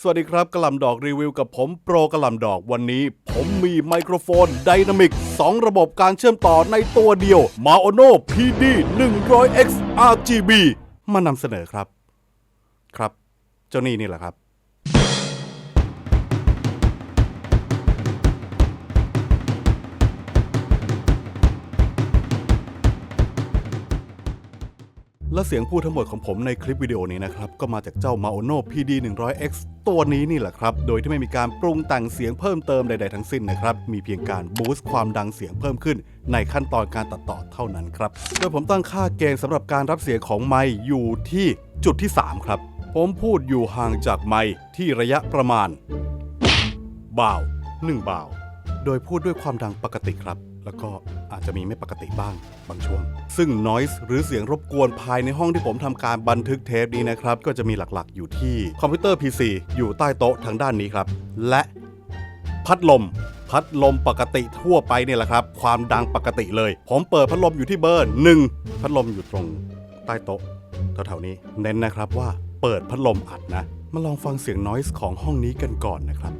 สวัสดีครับกระหลำดอกรีวิวกับผมโปรกระหลำดอกวันนี้ ผมมีไมโครโฟนไดนามิก 2 ระบบการเชื่อมต่อในตัวเดียว Maono PD 100X RGB มานำเสนอครับ ครับ เจ้านี่นี่แหละครับ และเสียงพูดทั้งหมดของผมในคลิปวิดีโอนี้นะครับ ก็มาจากเจ้า Maono PD 100X ตัวนี้นี่แหละครับ โดยที่ไม่มีการปรุงแต่งเสียงเพิ่มเติมใดๆทั้งสิ้นนะครับ มีเพียงการบูสต์ความดังเสียงเพิ่มขึ้น ในขั้นตอนการตัดต่อเท่านั้นครับ โดยผมตั้งค่าเกณฑ์สำหรับการรับเสียงของไมค์อยู่ที่จุดที่ 3 ครับ ผมพูดอยู่ห่างจากไมค์ที่ระยะประมาณบ่าว1บ่าว โดยพูดด้วยความดังปกติครับ แล้วก็อาจจะมีไม่ปกติบ้างบางช่วง ซึ่ง noise หรือเสียงรบกวนภายในห้องที่ผมทำการบันทึกเทปนี้นะครับ ก็จะมีหลักๆ อยู่ที่คอมพิวเตอร์ PC อยู่ใต้โต๊ะทางด้านนี้ครับ และพัดลมพัดลมปกติทั่วไปเนี่ยแหละครับ ความดังปกติเลย ผมเปิดพัดลมอยู่ที่เบอร์หนึ่งพัดลมอยู่ตรงใต้โต๊ะแถวๆนี้เน้นนะครับว่าเปิดพัดลมอัดนะ มาลองฟังเสียง noise ของห้องนี้กันก่อนนะครับ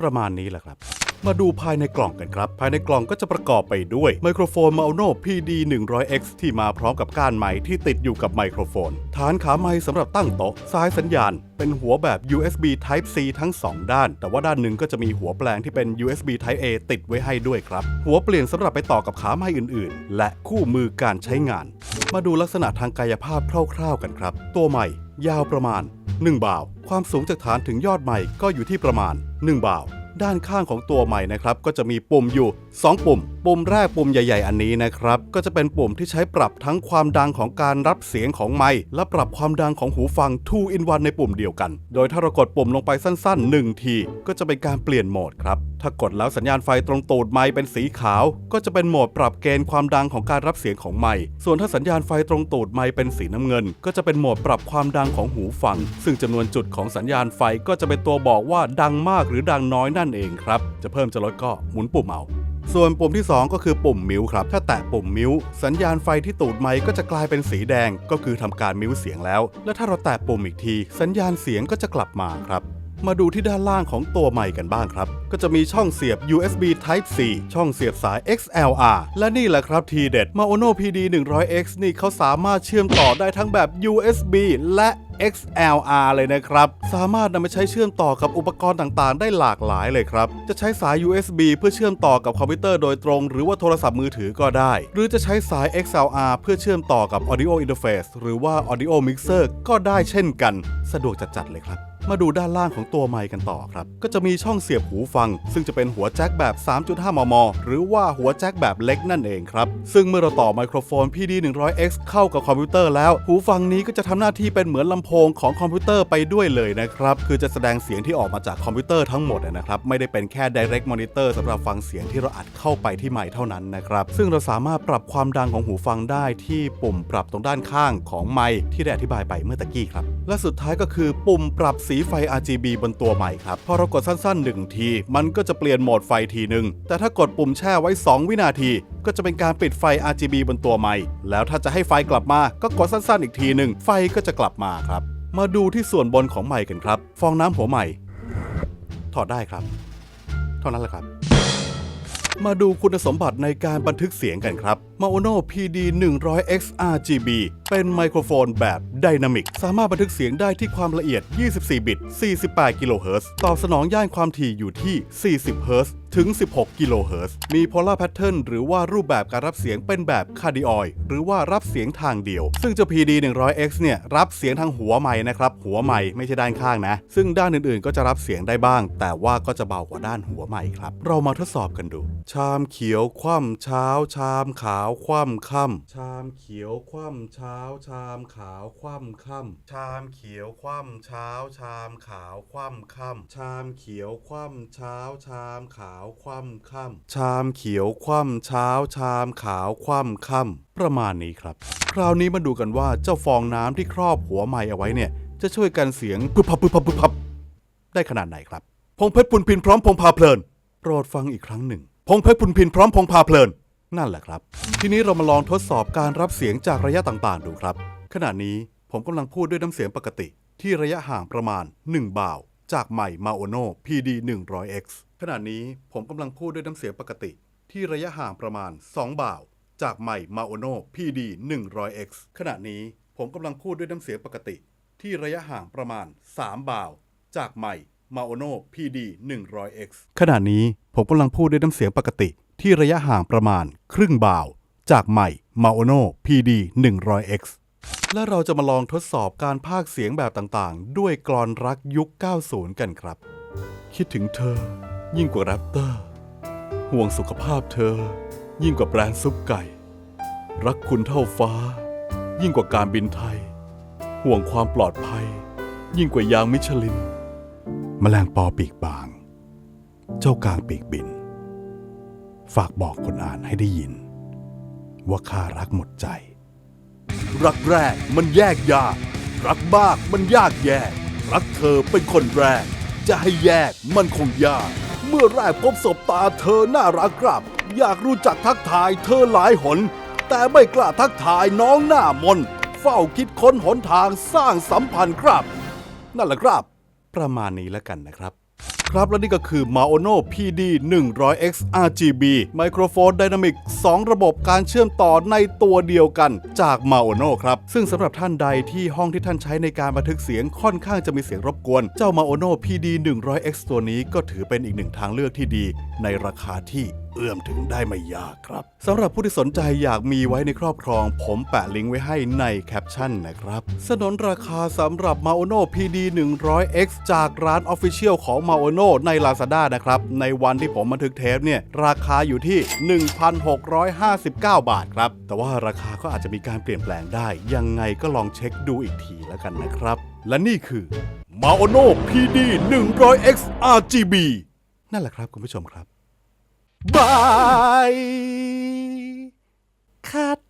ประมาณนี้แหละครับมาดูภายในกล่องกันครับ ภายในกล่องก็จะประกอบไปด้วยไมโครโฟน Maono PD 100X ที่มาพร้อมกับก้านไม้ที่ติดอยู่กับไมโครโฟน ฐานขาไม้สำหรับตั้งโต๊ะสายสัญญาณ เป็นหัวแบบ USB Type C ทั้ง 2 ด้าน แต่ว่าด้านหนึ่งก็จะมีหัวแปลงที่เป็น USB Type A ติดไว้ให้ด้วยครับ หัวเปลี่ยนสำหรับไปต่อกับขาไม้อื่นๆ และคู่มือการใช้งาน มาดูลักษณะทางกายภาพคร่าวๆกันครับ ตัวใหม่ ยาวประมาณ 1 บ่าว ความสูงจากฐานถึงยอดใหม่ก็อยู่ที่ประมาณ 1 บ่าว ด้านข้างของตัวใหม่นะครับก็จะมีปุ่มอยู่ 2 ปุ่ม ปุ่มแรกปุ่มใหญ่ ๆ อันนี้นะครับก็จะเป็นปุ่มที่ใช้ปรับทั้งความดังของการรับเสียงของไมค์และปรับความดังของหูฟัง 2 in 1ในปุ่มเดียวกัน โดยถ้าเรากดปุ่มลงไปสั้น ๆ 1 ที ก็จะเป็นการเปลี่ยนโหมดครับถ้ากดแล้วสัญญาณไฟตรงตูดไมค์เป็นสีขาว ก็จะเป็นโหมดปรับเกณฑ์ความดังของการรับเสียงของไมค์ส่วนถ้าสัญญาณไฟตรงตูดไมค์เป็นสีน้ำเงิน ก็จะเป็นโหมดปรับความดังของหูฟัง ซึ่งจำนวนจุดของสัญญาณไฟก็จะเป็นตัวบอกว่าดังมากหรือดังน้อยนั่นเองครับ จะเพิ่มจะลดก็หมุนปุ่มเอา ส่วนปุ่มที่ 2 ก็คือปุ่มมิวครับ ถ้าแตะปุ่มมิวสัญญาณไฟที่ตูดไมค์ก็จะกลายเป็นสีแดง ก็คือทำการมิวเสียงแล้ว และถ้าเราแตะปุ่มอีกที สัญญาณเสียงก็จะกลับมาครับ มาดูที่ด้านล่างของตัวไมค์กันบ้างครับ ก็จะมีช่องเสียบ USB Type C ช่องเสียบสาย XLR และนี่แหละครับทีเด็ด Maono PD 100X นี่เขาสามารถเชื่อมต่อได้ทั้งแบบ USB และ XLR เลยนะครับ สามารถนำไปใช้เชื่อมต่อกับอุปกรณ์ต่างๆ ได้หลากหลายเลยครับ จะใช้สาย USB เพื่อเชื่อมต่อกับคอมพิวเตอร์โดยตรง หรือว่าโทรศัพท์มือถือก็ได้ หรือจะใช้สาย XLR เพื่อเชื่อมต่อกับ Audio Interface หรือว่า Audio Mixer ก็ได้เช่นกัน สะดวกจัดๆเลยครับ มาดูด้านล่างของตัวไมค์กันต่อครับ ก็จะมีช่องเสียบหูฟัง ซึ่งจะเป็นหัวแจ็คแบบ 3.5 มม หรือว่าหัวแจ็คแบบเล็กนั่นเองครับ ซึ่งเมื่อเราต่อไมโครโฟน PD 100X เข้ากับคอมพิวเตอร์แล้ว หูฟังนี้ก็จะทำหน้าที่เป็นเหมือนลำโพงของคอมพิวเตอร์ไปด้วยเลยนะครับ คือจะแสดงเสียงที่ออกมาจากคอมพิวเตอร์ทั้งหมดนะครับ ไม่ได้เป็นแค่ direct monitor สำหรับฟังเสียงที่เราอัดเข้าไปที่ไมค์เท่านั้นนะครับ ซึ่งเราสามารถปรับความดังของหูฟังได้ที่ปุ่มปรับตรงด้านข้างของไมค์ที่ได้อธิบายไปเมื่อตะกี้ครับ และสุดท้ายก็คือปุ่มปรับสีีไฟ RGB บนตัวใหม่ครับ พอเรากดสั้นๆ 1 ที มันก็จะเปลี่ยนโหมดไฟทีหนึ่ง แต่ถ้ากดปุ่มแช่ไว้ 2 วินาที ก็จะเป็นการปิดไฟ RGB บนตัวใหม่ แล้วถ้าจะให้ไฟกลับมา ก็กดสั้นๆ อีกทีหนึ่ง ไฟก็จะกลับมาครับ มาดูที่ส่วนบนของใหม่กันครับ ฟองน้ำหัวใหม่ ถอดได้ครับ เท่านั้นแหละครับ มาดูคุณสมบัติในการบันทึกเสียงกันครับ Maono PD 100X RGB เป็นไมโครโฟนแบบไดนามิก สามารถบันทึกเสียงได้ที่ความละเอียด 24 บิต 48 กิโลเฮิรตซ์ ตอบสนองย่านความถี่อยู่ที่ 40 เฮิรตซ์ ถึง 16 กิโลเฮิรตซ์ มี polar pattern หรือว่ารูปแบบการรับเสียงเป็นแบบคาร์ดิออยหรือว่ารับเสียงทางเดียว ซึ่งเจ้า PD 100X เนี่ยรับเสียงทางหัวไม้นะครับ หัวไม้ไม่ใช่ด้านข้างนะ ซึ่งด้านอื่นๆ ก็จะรับเสียงได้บ้าง แต่ว่าก็จะเบากว่าด้านหัวไม้ครับ เรามาทดสอบกันดู ชามเขียวคว่ำเช้า ชามขาวคว่ำค่ำชามเขียวคว่ำเช้า ชามขาวคว่ำค่ำชามเขียวคว่ำเช้า ชามขาวคว่ำค่ำชามเขียวคว่ำเช้า ชามขาววคว่ำค่ำชามเขียวคว่ำเช้า ชามขาวคว่ำค่ำประมาณนี้ครับ คราวนี้มาดูกันว่าเจ้าฟองน้ำที่ครอบหัวไม้เอาไว้เนี่ย จะช่วยกันเสียงพึบพับพึบพับพึบพับได้ขนาดไหนครับ พงเพชรพุนพินพร้อมพงพาเพลินโปรดฟังอีกครั้งหนึ่ง พงเพชรพุนพินพร้อมพงพาเพลิน นั่นแหละครับ ทีนี้เรามาลองทดสอบการรับเสียงจากระยะต่างๆ ดูครับ ขณะนี้ผมกำลังพูดด้วยน้ำเสียงปกติ ที่ระยะห่างประมาณ 1 บ่าว จากไมค์มาโอโน่ PD 100X ขณะนี้ผมกำลังพูดด้วยน้ำเสียงปกติที่ระยะห่างประมาณ 2 บ่าว จากไมค์มาโอโน่ PD 100X ขณะนี้ผมกำลังพูดด้วยน้ำเสียงปกติ ที่ระยะห่างประมาณ 3 บ่าว จากไมค์มาโอโน่ PD 100X ขณะนี้ผมกำลังพูดด้วยน้ำเสียงปกติ ที่ระยะห่างประมาณ ครึ่งบ่าว จากไมค์มาโอโน่ PD 100X และเราจะมาลองทดสอบการพากเสียงแบบต่างๆ ด้วยกลอนรักยุค 90 กันครับ คิดถึงเธอ ยิ่งกว่าแรปเตอร์ ห่วงสุขภาพเธอ ยิ่งกว่าแบรนด์ซุปไก่ รักคุณเท่าฟ้า ยิ่งกว่าการบินไทย ห่วงความปลอดภัย ยิ่งกว่ายางมิชลิน แมลงปอปีกบาง เจ้ากลางปีกบิน ฝากบอกคนอ่านให้ได้ยิน ว่าข้ารักหมดใจ รักแรกมันแยกยากรักมากมันยากแยกรักเธอเป็นคนแรกจะให้แยกมันคงยาก เมื่อแรกพบศบตาเธอน่ารักกรับ อยากรู้จักทักทายเธอหลายหน แต่ไม่กล้าทักทายน้องหน้ามน เฝ้าคิดค้นหนทางสร้างสัมพันธ์ครับ นั่นแหละครับ ประมาณนี้แล้วกันนะครับ ครับ และนี่ก็คือ Maono PD 100X RGB ไมโครโฟน Dynamic 2 ระบบการเชื่อมต่อในตัวเดียวกันจาก Maono ครับ ซึ่งสำหรับท่านใดที่ห้องที่ท่านใช้ในการบันทึกเสียงค่อนข้างจะมีเสียงรบกวน เจ้า Maono PD 100X ตัวนี้ก็ถือเป็นอีกหนึ่งทางเลือกที่ดีในราคาที่ เอื้อมถึงได้ไม่ยากครับสำหรับผู้ที่สนใจอยากมีไว้ในครอบครอง ผมแปะลิงก์ไว้ให้ในแคปชั่นนะครับ สนนราคาสำหรับ Maono PD 100X จากร้าน Official ของ Maono ใน Lazada นะครับ ในวันที่ผมบันทึกเทปเนี่ย ราคาอยู่ที่ 1,659 บาทครับ แต่ว่าราคาก็อาจจะมีการเปลี่ยนแปลงได้ ยังไงก็ลองเช็คดูอีกทีแล้วกันนะครับ และนี่คือ Maono PD 100X RGB นั่นแหละครับคุณผู้ชมครับ บายคัด